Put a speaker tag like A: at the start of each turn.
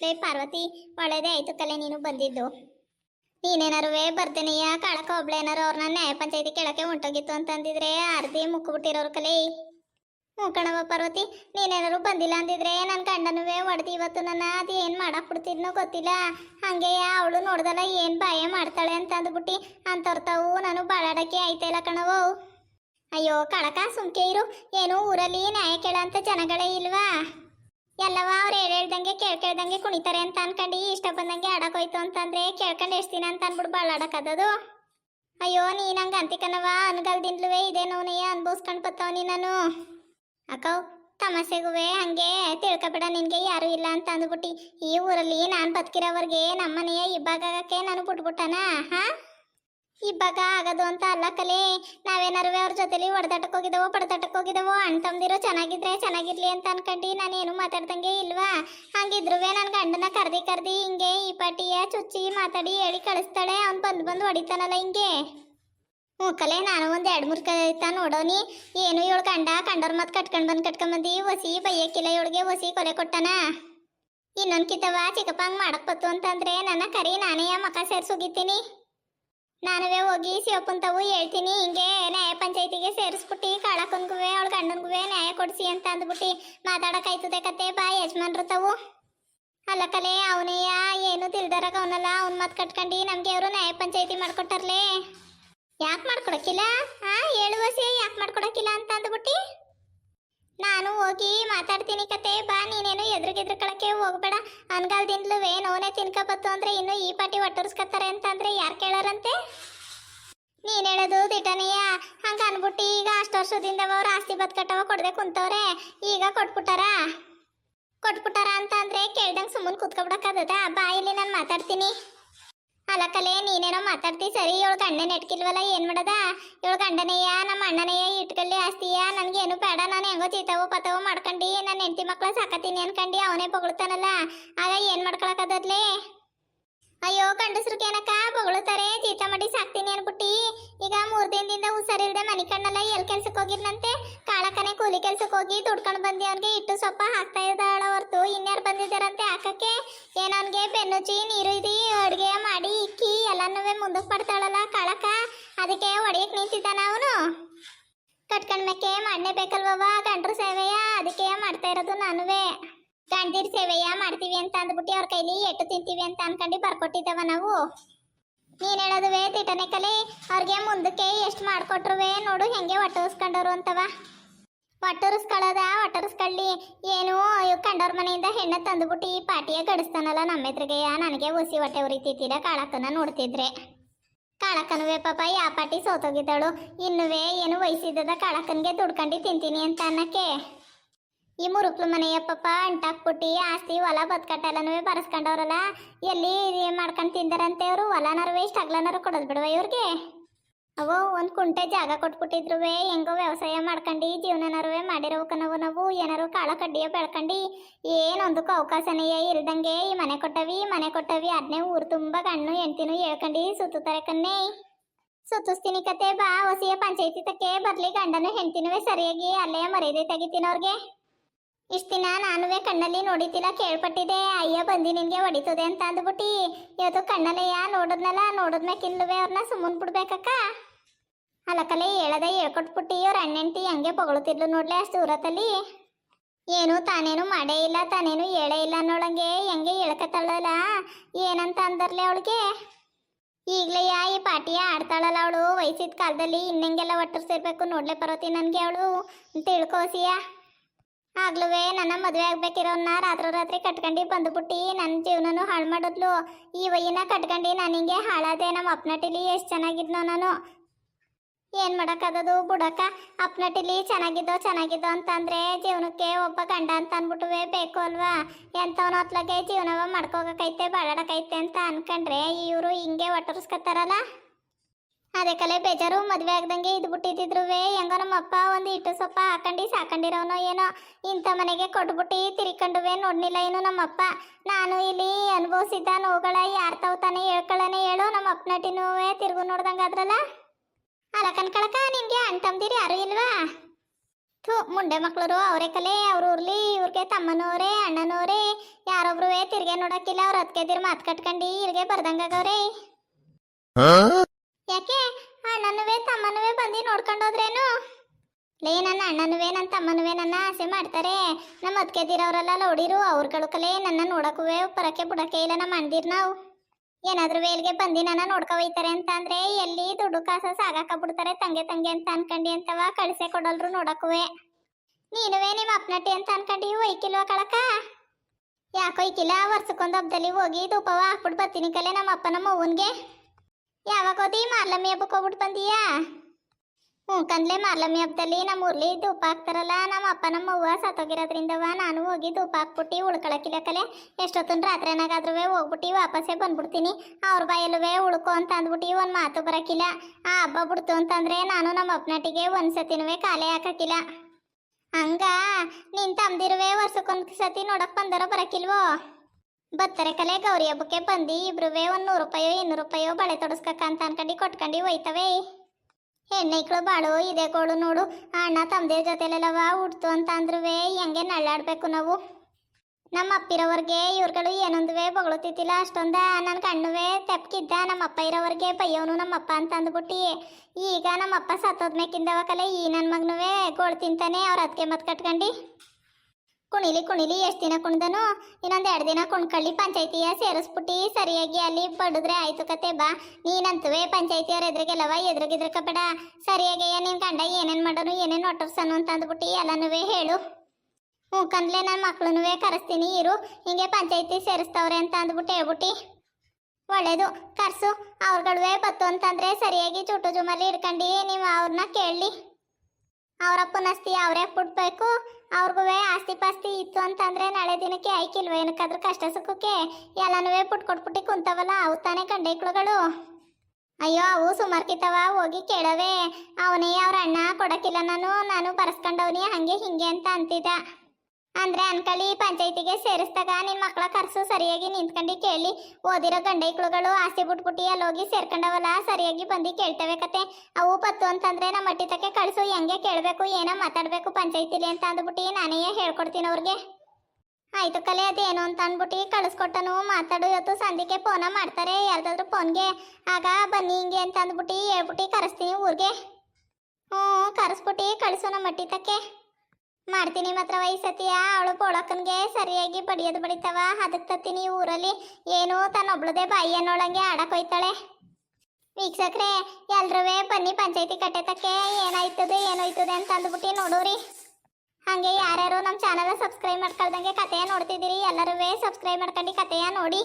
A: ಲೇ ಪಾರ್ವತಿ, ಒಳ್ಳೇದೇ ಆಯ್ತು ಕಲೆ, ನೀನು ಬಂದಿದ್ದು. ನೀನೇನಾರುವೆ ಬರ್ದೇನೆಯ ಕಳಕ ಒಬ್ಳೇನಾರು ಅವ್ರನ್ನ ನ್ಯಾಯ ಪಂಚಾಯತಿ ಕೆಳಕ್ಕೆ ಹೊಂಟೋಗಿತ್ತು ಅಂತಂದಿದ್ರೆ ಅರ್ಧಿ ಮುಕ್ಕುಬಿಟ್ಟಿರೋರು ಕಲೆ. ಹ್ಞೂ ಕಣವ ಪಾರ್ವತಿ, ನೀನೇನಾರು ಬಂದಿಲ್ಲ ಅಂದಿದ್ರೆ ನನ್ನ ಗಂಡನುವೆ ಹೊಡೆದು ಇವತ್ತು ನನ್ನ ಅದು ಏನು ಮಾಡಕ್ ಬಿಡ್ತಿದ್ನೋ ಗೊತ್ತಿಲ್ಲ. ಹಂಗೆ ಅವಳು ನೋಡ್ದಲ್ಲ ಏನು ಭಯ ಮಾಡ್ತಾಳೆ ಅಂತ ಅಂದ್ಬಿಟ್ಟು ಅಂತರ್ತಾವು ನಾನು ಬಾಳಾಡಕ್ಕೆ ಇಲ್ಲ ಕಣವು ಅಯ್ಯೋ ಕಳಕ, ಸುಮ್ಕೆ ಇರು. ಏನು ಊರಲ್ಲಿ ನ್ಯಾಯ ಕೇಳಂತ ಜನಗಳೇ ಇಲ್ವಾ? ಎಲ್ಲವ ಅವ್ರು ಹೇಳ್ ಹೇಳ್ದಂಗೆ ಕೇಳ್ ಕೇಳ್ದಂಗೆ ಕುಣಿತಾರೆ ಅಂತ ಅನ್ಕಂಡು, ಇಷ್ಟ ಬಂದಂಗೆ ಆಡಕೋಯ್ತು ಅಂತಂದ್ರೆ ಕೇಳ್ಕೊಂಡು ಎಷ್ಟು ದಿನ ಅಂತ ಅನ್ಬಿಟ್ಟು ಬಾಳಾಡಕ್ಕದದು ಅಯ್ಯೋ, ನೀನ್ ಹಂಗ ಅಂತಿಕನವ ಅನ್ಗಲ್ದಿಂದ್ಲುವೆ ಇದೇ ನೋನೆಯ ಬತ್ತವ ಬತ್ತವನಿ ನಾನು ಅಕ್ಕವ್ ತಮಸೆಗುವೆ ಹಂಗೆ ತಿಳ್ಕೊಬೇಡ ನಿನ್ಗೆ ಯಾರು ಇಲ್ಲ ಅಂತ ಅಂದ್ಬಿಟ್ಟು, ಈ ಊರಲ್ಲಿ ನಾನು ಬದುಕಿರೋವ್ರಿಗೆ ನಮ್ಮನೆಯ ಇಬ್ಬಾಗಕ್ಕೆ ನಾನು ಬಿಟ್ಬಿಟ್ಟನ ಹಾ? ಇಬ್ಬಾಗ ಆಗದು ಅಂತ ಅಲ್ಲ ಕಲೆ. ನಾವೇನಾರು ಅವ್ರ ಜೊತೆಲಿ ಹೊಡೆದಾಟಕ್ಕೆ ಹೋಗಿದ್ದಾವೋ ಪಡೆದಾಟಕ್ಕೆ ಹೋಗಿದ್ದಾವೋ, ಅಣ್ಣ ತಮ್ದಿರೋ ಚೆನ್ನಾಗಿದ್ರೆ ಚೆನ್ನಾಗಿರ್ಲಿ ಅಂತ ಅನ್ಕಂಡು ನಾನೇನು ಮಾತಾಡ್ದಂಗೆ ಇಲ್ವಾ? ಹಂಗಿದ್ರುವೆ ನನ್ನ ಗಂಡನ ಕರ್ದಿ ಕರ್ದಿ ಹಿಂಗೆ ಈ ಪಾಟಿಯ ಚುಚ್ಚಿ ಮಾತಾಡಿ ಹೇಳಿ ಕಳಿಸ್ತಾಳೆ. ಅವ್ನು ಬಂದು ಬಂದು ಹೊಡಿತಾನಲ್ಲ ಹಿಂಗೆ. ಹ್ಞೂ ಕಲೆ, ನಾನು ಒಂದು ಎರಡು ಮೂರು ಕೈತ ನೋಡೋನಿ. ಏನು ಇವಳು ಕಂಡ ಕಂಡೋರ್ ಮತ್ತೆ ಕಟ್ಕೊಂಡು ಬಂದು ಕಟ್ಕೊಂಬಂದು ಒಸಿ ಬೈಯಕ್ಕಿಲ್ಲ ಇವಳಿಗೆ, ಒಸಿ ಕೊಲೆ ಕೊಟ್ಟನ? ಇನ್ನೊಂದು ಕಿತವ ಚಿಕ್ಕಪ್ಪ ಹಂಗೆ ಮಾಡಕ್ ಬತ್ತು ಅಂತಂದ್ರೆ ನನ್ನ ಕರಿ ನಾನೇ ಮಕ ಸೇರ್ಸೋಗಿತ್ತೀನಿ ನಾನುವೇ ಹೋಗಿ ಸಿಕ್ಕುಂತವು ತಾವು ಹೇಳ್ತೀನಿ, ಹಿಂಗೆ ನ್ಯಾಯ ಪಂಚಾಯತಿಗೆ ಸೇರಿಸ್ಬಿಟ್ಟು, ಕಾಳಕ್ಕನ್ಗುವೆ, ಅವಳ ಗಂಡನ್ಗುವೆ ನ್ಯಾಯ ಕೊಡ್ಸಿ ಅಂತ ಅಂದ್ಬಿಟ್ಟು ಮಾತಾಡಕ್ಕಾಯ್ತದೆ ಕತೆ, ಬಾ ಯಜಮಾನ್ರು ತಾವು. ಅಲ್ಲ ಕಲೆ ಅವನೇಯ ಏನು ತಿಳ್ದಾರಾಗ ಅವನಲ್ಲ, ಅವ್ನ ಮಾತು ಕಟ್ಕೊಂಡು ನಮ್ಗೆ ಅವರು ನ್ಯಾಯ ಪಂಚಾಯತಿ ಮಾಡ್ಕೊಟ್ಟಾರ್ಲೇ. ಯಾಕೆ ಮಾಡ್ಕೊಡಕ್ಕಿಲ್ಲ ಹಾ ಹೇಳುವಸೆ ಯಾಕೆ ಮಾಡ್ಕೊಡಕ್ಕಿಲ್ಲ ಅಂತ ಅಂದ್ಬಿಟ್ಟು? ನಾನು ಹೋಗಿ ಮಾತಾಡ್ತೀನಿ ಕತೆ. ಬಾ, ನೀನೇನು ಎದುರುಗೆದ್ರುಕಳಕ್ಕೆ ಹೋಗ್ಬೇಡ. ಅನ್ಗಾಲ್ದಿಂದ್ಲುವೆ ನೋನೆ ತಿನ್ಕಬತ್ತು ಅಂದ್ರೆ ಇನ್ನು ಈ ಪಾಟಿ ಒಟ್ಟರ್ಸ್ಕತ್ತಾರೆ ಅಂತಂದ್ರೆ ಯಾರು ಕೇಳಾರಂತೆ? ನೀನ್ ಹೇಳೋದು ದಿಟನೆಯ? ಹಂಗ ಅನ್ಬಿಟ್ಟು ಈಗ ಅಷ್ಟು ವರ್ಷದಿಂದ ಅವ್ರ ಆಸ್ತಿ ಬದ್ಕಟ್ಟವ ಕೊಡದೆ ಕುಂತವ್ರೆ. ಈಗ ಕೊಟ್ಬಿಟ್ಟಾರ? ಕೊಟ್ಬಿಟ್ಟಾರ ಅಂತ ಕೇಳ್ದಂಗ್ ಸುಮ್ಮನೆ ಕುತ್ಕೊಬಿಡಕ್ಕಾಗದ ಬಾ, ಇಲ್ಲಿ ನಾನು ಮಾತಾಡ್ತೀನಿ. ಅಲ್ಲ ಕಲೆ ನೀನೇನೋ ಮಾತಾಡ್ತಿ ಸರಿ? ಇವಳು ಗಂಡ ನೆಟ್ಕಿಲ್ವಲ್ಲ ಏನ್ ಮಾಡದ? ಇವಳು ಗಂಡನೆಯ ನಮ್ಮ ಅಣ್ಣನೆಯ ಇಟ್ಕೊಳ್ಳಿ ಆಸ್ತಿಯ? ನನ್ಗೇನು ಬೇಡ, ನಾನು ಹೆಂಗೋ ಚೀತಾವೋ ಪತವೋ ಮಾಡ್ಕೊಂಡು ನನ್ನ ಹೆಂಡತಿ ಮಕ್ಳ ಸಾಕತೀನಿ ಅನ್ಕಂಡಿ, ಅವನೇ ಹೊಗಳ್ತಾನಲ್ಲ ಆಗ ಏನ್ ಮಾಡ್ಕೊಳಕದ್ಲೇ ಅಯ್ಯೋ ಗಂಡಸ್ರಿಗೆ ಏನಕ್ಕ ಹೊಗಳುತ್ತಾರೆ ಚೀತ ಮಾಡಿ ಸಾಕ್ತೀನಿ ಅನ್ಬಿಟ್ಟಿ. ಈಗ ಮೂರ್ ದಿನದಿಂದ ಹುಷಾರಿಲ್ದೆ ಮನೆ ಕಣ್ಣಲ್ಲ ಎಲ್ ಕೆಲ್ಸಕ್ಕೆ ಹೋಗಿರ್ನಂತೆ ಕಾಳಕನೆ ಕೂಲಿ ಕೆಲ್ಸಕ್ಕೆ ಹೋಗಿ ದುಡ್ಕೊಂಡು ಬಂದಿ ಅವ್ನಿಗೆ? ಇಟ್ಟು ಸೊಪ್ಪ ಹಾಕ್ತಾ ಇದ್ದಾಳ ಹೊರ್ತು. ಇನ್ಯಾರು ಬಂದಿದ್ದಾರಂತೆ ಹಾಕಕ್ಕೆ? ಏನವನ್ಗೆ ಬೆನ್ನುಚ್ಚಿ ನೀರು ಇದಿ ಅಡುಗೆ ಮಾಡಿ, ಇಕ್ಕಿ ಎಲ್ಲನೂ ಮುಂದಕ್ಕೆ ಪಡ್ತಾಳಲ್ಲ ಕಾಳಕ ಅದಕ್ಕೆ ಒಡೆಯಕ್ ನಿಂತಿದ್ದಾನ ಅವನು? ಕಟ್ಕೊಂಡ್ಮೇಕೆ ಬೇಕಲ್ವವ್ವ? ಗಂಡ್ರ ಸೇವೆಯ? ಅದಕ್ಕೆ ಮಾಡ್ತಾ ಇರೋದು ನಾನುವೇ. ಗಂಡಿರ್ ಸೇವೆಯ ಮಾಡ್ತೀವಿ ಅಂತ ಅಂದ್ಬಿಟ್ಟು ಅವ್ರ ಕೈಲಿ ಎಟ್ಟು ತಿಂತೀವಿ ಅಂತ ಅನ್ಕೊಂಡು ಬರ್ಕೊಟ್ಟಿದ್ದವ ನಾವು. ನೀನ್ ಹೇಳೋದುವೆ ತಿಟನೆ ಕಲಿ, ಅವ್ರಿಗೆ ಮುಂದಕ್ಕೆ ಎಷ್ಟು ಮಾಡ್ಕೊಟ್ರುವೆ ನೋಡು ಹೆಂಗೆ ಒಟ್ಟರ್ಸ್ಕೊಂಡವ್ರು ಅಂತವ. ಒಟ್ಟರಿಸ್ಕೊಳ್ಳೋದ, ಒಟ್ಟರಿಸ್ಕೊಳ್ಳಿ. ಏನು ಕಂಡವ್ರ ಮನೆಯಿಂದ ಹೆಣ್ಣು ತಂದುಬಿಟ್ಟು ಈ ಪಾಟಿಯ ಕಡಿಸ್ತಾನಲ್ಲ ನಮ್ಮ ಎದುರಿಗೆಯ ನನಗೆ ಹುಸಿ ಹೊಟ್ಟೆ ಉರಿತಿದ್ದೀರ ಕಾಳಕ್ಕನ ನೋಡ್ತಿದ್ರೆ. ಕಾಳಕ್ಕನುವೆ ಪಾಪ ಯಾವ ಪಾಟಿ ಸೋತೋಗಿದ್ದಾಳು. ಇನ್ನುವೆ ಏನು ವಯಸ್ಸಿದ್ದದ ಕಾಳಕ್ಕನ್ಗೆ ದುಡ್ಕೊಂಡು ತಿಂತೀನಿ ಅಂತ ಅನ್ನಕ್ಕೆ. ಈ ಮುರುಕ್ಲು ಮನೆಯ ಪಾಪ ಅಂಟಾಕ್ಬಿಟ್ಟು ಆಸ್ತಿ, ಹೊಲ ಬದ್ಕಟ್ಟೆಲ್ಲನೂ ಬರೆಸ್ಕೊಂಡವ್ರಲ್ಲ. ಎಲ್ಲಿ ಏನ್ ಮಾಡ್ಕೊಂಡು ತಿಂದಾರಂತೆ ಅವರು? ಹೊಲನಾರು ವೇಸ್ಟ್ ಹಗ್ಲನಾರು ಕೊಡೋದು ಬಿಡುವ ಇವ್ರಿಗೆ. ಅವೋ, ಒಂದ್ ಕುಂಟೆ ಜಾಗ ಕೊಟ್ಬಿಟ್ಟಿದ್ರು ಹೆಂಗೋ ವ್ಯವಸಾಯ ಮಾಡ್ಕೊಂಡು ಜೀವನನಾರುವೆ ಮಾಡಿರೋಕ ನಾವು ಏನಾರು ಕಾಳ ಕಡ್ಡಿಯ ಬೆಳ್ಕೊಂಡು. ಏನೊಂದಕ್ಕೂ ಅವಕಾಶನೇ ಇಲ್ದಂಗೆ ಈ ಮನೆ ಕೊಟ್ಟವಿ ಮನೆ ಕೊಟ್ಟವಿ. ಅದನ್ನೇ ಊರು ತುಂಬ ಗಣ್ಣು ಹೆಣ್ತಿನೂ ಹೇಳ್ಕೊಂಡು ಸುತ್ತುತ್ತಾರೆ ಕನ್ನೇ ಸುತ್ತಿಸ್ತೀನಿ ಕತೆ, ಬಾ, ಹೊಸಿಯ ಪಂಚಾಯತಿ ತಕ್ಕೆ ಬರ್ಲಿ ಗಂಡನು ಹೆಣ್ತಿನೂ ಸರಿಯಾಗಿ, ಅಲ್ಲೇ ಮರ್ಯಾದೆ ತೆಗಿತೀನಿ ಅವ್ರಿಗೆ. ಇಷ್ಟ ದಿನ ನಾನುವೆ ಕಣ್ಣಲ್ಲಿ ನೋಡಿತಿಲ್ಲ ಕೇಳ್ಪಟ್ಟಿದೆ ಅಯ್ಯ, ಬಂದಿ ನಿನ್ಗೆ ಹೊಡಿತದೆ ಅಂತ ಅಂದ್ಬಿಟ್ಟು. ಇವತ್ತು ಕಣ್ಣಲ್ಲಯ್ಯ ನೋಡಿದ್ನಲ್ಲ ನೋಡಿದ್ಮೇಕಿನ್ಲುವೆ ಅವ್ರನ್ನ ಸುಮ್ಮನ್ ಬಿಡ್ಬೇಕಕ್ಕ? ಅಲಕಲೆ ಹೇಳದೆ ಹೇಳ್ಕೊಟ್ಬಿಟ್ಟು. ಅವ್ರ ಅಣ್ಣೆಂಟಿ ಹಂಗೆ ಪೊಗಳುತ್ತಿದ್ಲು ನೋಡ್ಲೆ ಅಷ್ಟು ದೂರದಲ್ಲಿ ಏನು ತಾನೇನು ಮಾಡೇ ಇಲ್ಲ, ತಾನೇನು ಹೇಳೇ ಇಲ್ಲ ಅನ್ನೋಳಂಗೆ. ಹೆಂಗೆ ಹೇಳ್ಕತ್ತಾಳಲ್ಲ ಏನಂತ ಅಂದರ್ಲೆ ಅವಳಿಗೆ? ಈಗ್ಲೇ ಯಾ ಈ ಪಾಟಿಯ ಆಡ್ತಾಳಲ್ಲ ಅವಳು. ವಯಸ್ಸಿದ ಕಾಲದಲ್ಲಿ ಇನ್ನೆಂಗೆಲ್ಲ ಒಟ್ಟರ್ಸಿರ್ಬೇಕು ನೋಡ್ಲೆ ಬರೋತಿ ನನಗೆ ಅವಳು. ತಿಳ್ಕೋಸಿಯ ಆಗ್ಲುವೆ, ನನ್ನ ಮದುವೆ ಆಗ್ಬೇಕಿರೋನ್ನ ರಾತ್ರಿ ರಾತ್ರಿ ಕಟ್ಕೊಂಡು ಬಂದ್ಬಿಟ್ಟು. ನನ್ನ ಜೀವನನು ಹಾಳು ಮಾಡಿದ್ಲು. ಈ ವಯ್ಯನ ಕಟ್ಕೊಂಡು ನನಗೆ ಹಾಳಾದೆ. ನಮ್ಮ ಅಪ್ನಟಿಲಿ ಎಷ್ಟು ಚೆನ್ನಾಗಿದ್ನೋ ನಾನು. ಏನು ಮಾಡಕ್ಕಾಗದು ಬುಡಕ ಅಪ್ನಟಿಲಿ ಚೆನ್ನಾಗಿದ್ದೋ ಚೆನ್ನಾಗಿದ್ದೋ ಅಂತಂದ್ರೆ ಜೀವನಕ್ಕೆ ಒಬ್ಬ ಗಂಡ ಅಂತ ಅನ್ಬಿಟ್ಟುವೆ ಬೇಕು ಅಲ್ವಾ? ಎಂಥವನ ಹೊತ್ಲಾಗೆ ಜೀವನವ ಮಾಡ್ಕೋಗಕೈತೆ, ಬಾಳಾಡಕೈತೆ ಅಂತ ಅನ್ಕೊಂಡ್ರೆ ಇವರು ಹಿಂಗೆ ಒಟ್ಟರ್ಸ್ಕೊತಾರಲ್ಲ ಅದೇ ಕಲೆ ಬೇಜಾರು, ಮದುವೆ ಆಗ್ದಂಗೆ ಇದು ಬಿಟ್ಟಿದ್ರುವೆ ಹೆಂಗೋ ನಮ್ಮ ಅಪ್ಪ ಒಂದು ಇಟ್ಟು ಸೊಪ್ಪ ಹಾಕಂಡಿ ಸಾಕಂಡಿರೋನು ಏನೋ. ಇಂಥ ಮನೆಗೆ ಕೊಟ್ಬಿಟ್ಟು ತಿರಿಕಂಡುವೆ ನೋಡ್ನಿಲ್ಲ ಏನು ನಮ್ಮಪ್ಪ ನಾನು ಇಲ್ಲಿ ಅನುಭವಿಸಿದ್ದ ನೋವುಗಳ ಯಾರು ತಾವ್ ತಾನೇ ಹೇಳ್ಕೊಳ್ಳನೆ ಹೇಳು ನಮ್ಮ ಅಪ್ಪನಟಿನೂವೆ ತಿರುಗು ನೋಡ್ದಂಗಾದ್ರಲ್ಲ ಅಲ್ಲ ಕನ್ಕಳಕ ನಿಮಗೆ ಅಣ್ಣ ತಮ್ದಿರಿ ಯಾರು ಇಲ್ವಾ? ಥೂ, ಮುಂಡೆ ಮಕ್ಳು ಅವರೇ ಕಲೆ, ಅವ್ರ ಊರ್ಲಿ, ಇವ್ರಿಗೆ ತಮ್ಮನೋರೆ, ಅಣ್ಣನೋರೆ. ಯಾರೊಬ್ರು ತಿರ್ಗೆ ನೋಡಕ್ಕಿಲ್ಲ, ಅವ್ರ ಹತ್ಕೆದಿರ್ ಮಾತು ಕಟ್ಕಂಡು ಇಲ್ಗೆ ಬರ್ದಂಗಾಗವ್ರೆ. ಯಾಕೆ? ಅಣ್ಣನವೇ ತಮ್ಮನವೇ ಬಂದು ನೋಡ್ಕೊಂಡೋದ್ರೇನು ಲೇ ನನ್ನ ಅಣ್ಣನವೇ ನನ್ನ ತಮ್ಮನವೇ ನನ್ನ ಆಸೆ ಮಾಡ್ತಾರೆ. ನಮ್ಮ ಅದ್ಕೆದಿರೋರೆಲ್ಲ ನೋಡಿರು ಅವ್ರಗಳು ಕಲೆ ನನ್ನ ನೋಡಕ್ಕುವೆ ಪರಕ್ಕೆ ಬುಡಕ್ಕೆ ಇಲ್ಲ, ನಮ್ಮ ಅಣ್ದಿರ್ ನಾವು. ಏನಾದ್ರೂ ವೇಲ್ಗೆ ಬಂದು ನನ್ನ ನೋಡ್ಕೊಯ್ತಾರೆ ಅಂತ ಅಂದ್ರೆ ಎಲ್ಲಿ ದುಡ್ಡು ಕಾಸ ಸಾಗಾಕ ಬಿಡ್ತಾರೆ ತಂಗೆ ತಂಗೆ ಅಂತ ಅನ್ಕಂಡಿ ಅಂತವ ಕಳಿಸೆ ಕೊಡಲ್ರು ನೋಡಕ್ಕುವೆ. ನೀನುವೇ ನಿಮ್ಮ ಅಪ್ನಟ್ಟಿ ಅಂತ ಅನ್ಕಂಡಿ ಒಯ್ಕಿಲ್ವ ಕಳಕ? ಯಾಕೋ ಒಯ್ಕಿಲ್ಲ ವರ್ಷಕ್ಕೊಂದು ಹಬ್ಬದಲ್ಲಿ ಹೋಗಿ ಧೂಪವ ಹಾಕ್ಬಿಟ್ಟು ಬರ್ತೀನಿ ಕಲೆ ನಮ್ಮ ಅಪ್ಪ ನಮ್ಮ ಅವ್ವನ್ಗೆ ಯಾವಾಗ ಹೋದಿ ಮಾರ್ಲಮ್ಮಿ ಹಬ್ಬಕ್ಕೆ ಹೋಗ್ಬಿಟ್ಟು ಬಂದೀಯಾ? ಹ್ಞೂ ಕಂದ್ಲೆ ಮಾರ್ಲಮ್ಮಿ ಹಬ್ಬದಲ್ಲಿ ನಮ್ಮ ಊರ್ಲಿ ಧೂಪ ಹಾಕ್ತಾರಲ್ಲ ನಮ್ಮ ಅಪ್ಪ ನಮ್ಮ ಅವ್ವ ಸತ್ತೋಗಿರೋದ್ರಿಂದವ ನಾನು ಹೋಗಿ ಧೂಪ ಹಾಕ್ಬಿಟ್ಟು ಉಳ್ಕೊಳಕಿಲ್ಲ ಕಲೆ. ಎಷ್ಟೊತ್ತನ ರಾತ್ರಿನಾಗಾದ್ರೂ ಹೋಗ್ಬಿಟ್ಟು ವಾಪಸ್ಸೇ ಬಂದ್ಬಿಡ್ತೀನಿ. ಅವ್ರ ಬಾಯಲ್ಲೂ ಉಳ್ಕೊ ಅಂತ ಅಂದ್ಬಿಟ್ಟು ಒಂದು ಮಾತು ಬರಕಿಲ್ಲ. ಆ ಹಬ್ಬ ಬಿಡ್ತು ಅಂತಂದ್ರೆ ನಾನು ನಮ್ಮ ಅಪ್ಪನಟಿಗೆ ಒಂದ್ಸತಿನೂ ಕಾಲೇ ಹಾಕಕ್ಕಿಲ್ಲ ಹಂಗ? ನಿನ್ ತಮ್ದಿರುವೆ ವರ್ಷಕ್ಕೊಂದು ಸತಿ ನೋಡಕ್ ಬಂದರೋ ಬರಕಿಲ್ವೋ? ಬತ್ತಾರೆ ಕಲೆ ಗೌರಿ ಹಬ್ಬಕ್ಕೆ ಬಂದು ಇಬ್ರುವೆ ಒಂದು ನೂರು ರೂಪಾಯೋ, ಇನ್ನೂರು ರೂಪಾಯೋ ಬಳೆ ತೊಡಸ್ಕಕ್ಕ ಅಂತ ಅನ್ಕಂಡು ಕೊಟ್ಕೊಂಡು ಹೋಯ್ತವೆ. ಹೆಣ್ಣೈಕ್ಳು ಬಾಳು, ಇದೆ ಕೋಳು ನೋಡು, ಅಣ್ಣ ತಮ್ಮದೇ ಜೊತೆಲೆಲ್ಲವ ಹುಡ್ತು ಅಂತ ಅಂದ್ರುವೆ, ಹೆಂಗೆ ನಳ್ಳಾಡ್ಬೇಕು ನಾವು? ನಮ್ಮ ಅಪ್ಪಿರೋವ್ರಿಗೆ ಇವ್ರುಗಳು ಏನೊಂದುವೆ ಬೊಗಳುತ್ತಿದ್ದಿಲ್ಲ ಅಷ್ಟೊಂದ ನನ್ನ ಕಣ್ಣುವೆ ತೆಪ್ಕಿದ್ದ ನಮ್ಮ ಅಪ್ಪ ಇರೋವ್ರಿಗೆ ನಮ್ಮ ಅಪ್ಪ ಅಂತ ಅಂದ್ಬಿಟ್ಟು ಈಗ ನಮ್ಮ ಅಪ್ಪ ಸತ್ತೋದ್ಮೇಕಿಂದವ ಕಲೆ ಈ ನನ್ನ ಮಗನುವೆ ಗೋಳು ತಿಂತಾನೆ, ಅವ್ರ ಅದಕ್ಕೆ ಮತ್ ಕಟ್ಕಂಡು? ಕುಣಿಲಿ ಕುಣಿಲಿ ಎಷ್ಟು ದಿನ ಕುಣ್ದನು, ಇನ್ನೊಂದು ಎರಡು ದಿನ ಕುಣ್ಕಳ್ಳಿ ಪಂಚಾಯತಿಯ ಸೇರಿಸ್ಬಿಟ್ಟು ಸರಿಯಾಗಿ ಅಲ್ಲಿ ಬಡಿದ್ರೆ ಆಯ್ತು ಕತೆ ಬಾ. ನೀನಂತುವೆ ಪಂಚಾಯತಿಯವ್ರ ಎದುರಿಗೆಲ್ಲವ ಎದುರುಗಿದ್ರಕ ಬೇಡ. ಸರಿಯಾಗಿ ನಿನ್ನ ಗಂಡ ಏನೇನ್ ಮಾಡೋನು, ಏನೇನ್ ಒಟ್ಟರ್ಸನು ಅಂತ ಅಂದ್ಬಿಟ್ಟಿ ಎಲ್ಲನೂ ಹೇಳು. ಹ್ಞೂ ಕಂದ್ಲೆ ನನ್ನ ಮಕ್ಕಳನ್ನೂ ಕರೆಸ್ತೀನಿ, ಇರು. ಹಿಂಗೆ ಪಂಚಾಯತಿ ಸೇರಿಸ್ತವ್ರೆ ಅಂತ ಅಂದ್ಬಿಟ್ಟು ಹೇಳ್ಬಿಟ್ಟು. ಒಳ್ಳೇದು, ಕರ್ಸು. ಅವ್ರಗಳುವೆ ಬತ್ತು ಅಂತಂದ್ರೆ ಸರಿಯಾಗಿ ಚುಟು ಜುಮಲ್ಲಿ ಇಟ್ಕೊಂಡು ನೀವು ಅವ್ರನ್ನ ಕೇಳಲಿ ಅವರಪ್ಪನ ಆಸ್ತಿ ಅವರೇ ಪುಟ್ಬೇಕು. ಅವ್ರಿಗೂ ಆಸ್ತಿ ಪಾಸ್ತಿ ಇತ್ತು ಅಂತಂದ್ರೆ ನಾಳೆ ದಿನಕ್ಕೆ ಆಯ್ಕಿಲ್ವ? ಏನಕ್ಕಾದ್ರೂ ಕಷ್ಟ ಸುಖಕ್ಕೆ ಎಲ್ಲನೂ ಪುಟ್ಕೊಟ್ಬಿಟ್ಟು ಕುಂತವಲ್ಲ, ಅವು ತಾನೇ ಕಂಡೈಕ್ಳುಗಳು ಅಯ್ಯೋ, ಅವು ಸುಮಾರ್ಕಿತವ, ಹೋಗಿ ಕೇಳವೆ. ಅವನೇ ಅವ್ರ ಅಣ್ಣ, ಕೊಡಕ್ಕಿಲ್ಲ ನಾನು. ನಾನು ಬರ್ಸ್ಕೊಂಡವ್ನಿ, ಹಂಗೆ ಹಿಂಗೆ ಅಂತ ಅಂತಿದ್ದ. ಅಂದ್ರೆ ಅನ್ಕಳಿ ಪಂಚಾಯತಿಗೆ ಸೇರಿಸ್ದಾಗ ನಿನ್ನ ಮಕ್ಕಳ ಕರ್ಸು ಸರಿಯಾಗಿ ನಿಂತ್ಕೊಂಡು ಕೇಳಿ. ಓದಿರೋ ಗಂಡೈಕ್ಳುಗಳು ಆಸೆ ಬಿಟ್ಬಿಟ್ಟು ಅಲ್ಲಿ ಹೋಗಿ ಸೇರ್ಕೊಂಡವಲ್ಲ, ಸರಿಯಾಗಿ ಬಂದು ಕೇಳ್ತವೆ ಕತೆ. ಅವು ಪತ್ತು ಅಂತಂದ್ರೆ ನಮ್ಮ ಮಟ್ಟಿ ತಕ್ಕೆ ಕಳಿಸು, ಹೆಂಗೆ ಕೇಳಬೇಕು, ಏನೋ ಮಾತಾಡಬೇಕು ಪಂಚಾಯತಿಲಿ ಅಂತ ಅಂದ್ಬಿಟ್ಟು ನಾನೇ ಹೇಳ್ಕೊಡ್ತೀನಿ ಅವ್ರಿಗೆ. ಆಯ್ತು ಕಲೆ, ಅದೇನು ಅಂತ ಅಂದ್ಬಿಟ್ಟು ಕಳಿಸ್ಕೊಟ್ಟನು, ಮಾತಾಡು, ಇವತ್ತು ಸಂಧಿಕೆ ಫೋನ ಮಾಡ್ತಾರೆ, ಯಾರ್ದಾದ್ರೂ ಫೋನ್ಗೆ ಆಗ ಬನ್ನಿ ಹಿಂಗೆ ಅಂತ ಅಂದ್ಬಿಟ್ಟು ಹೇಳ್ಬಿಟ್ಟು ಕರೆಸ್ತೀನಿ ಊರಿಗೆ. ಹ್ಞೂ ಕರೆಸ್ಬಿಟ್ಟು ಕಳಿಸು ನಮ್ಮ ಮಟ್ಟಿ ತಕ್ಕೆ. ಮಾಡ್ತೀನಿ ಮಾತ್ರ ವಯಸ್ಸತಿಯ ಅವಳು ಪೋಳಕ್ಕನ್ಗೆ ಸರಿಯಾಗಿ ಬಡಿಯೋದು ಬಡಿತಾವ. ಅದಕ್ಕೆ ತತ್ತೀನಿ ಊರಲ್ಲಿ ಏನು ತನ್ನೊಬ್ಳದೆ ಬಾಯಿ ಅನ್ನೋಳಂಗೆ ಆಡಕ್ ಹೋಯ್ತಾಳೆ ವೀಕ್ಷಕ್ರೆ, ಎಲ್ರವೇ ಬನ್ನಿ ಪಂಚಾಯತಿ ಕಟ್ಟೆತಕ್ಕೆ. ಏನಾಯ್ತದೆ, ಏನೋಯ್ತದೆ ಅಂತ ಅಂದ್ಬಿಟ್ಟು ನೋಡೋರಿ. ಹಾಗೆ ಯಾರ್ಯಾರು ನಮ್ಮ ಚಾನಲ್ ಸಬ್ಸ್ಕ್ರೈಬ್ ಮಾಡ್ಕೊಳ್ದಂಗೆ ಕತೆಯ ನೋಡ್ತಿದ್ದೀರಿ. ಎಲ್ಲರೂ ಸಬ್ಸ್ಕ್ರೈಬ್ ಮಾಡ್ಕೊಂಡು ಕತೆಯ ನೋಡಿ.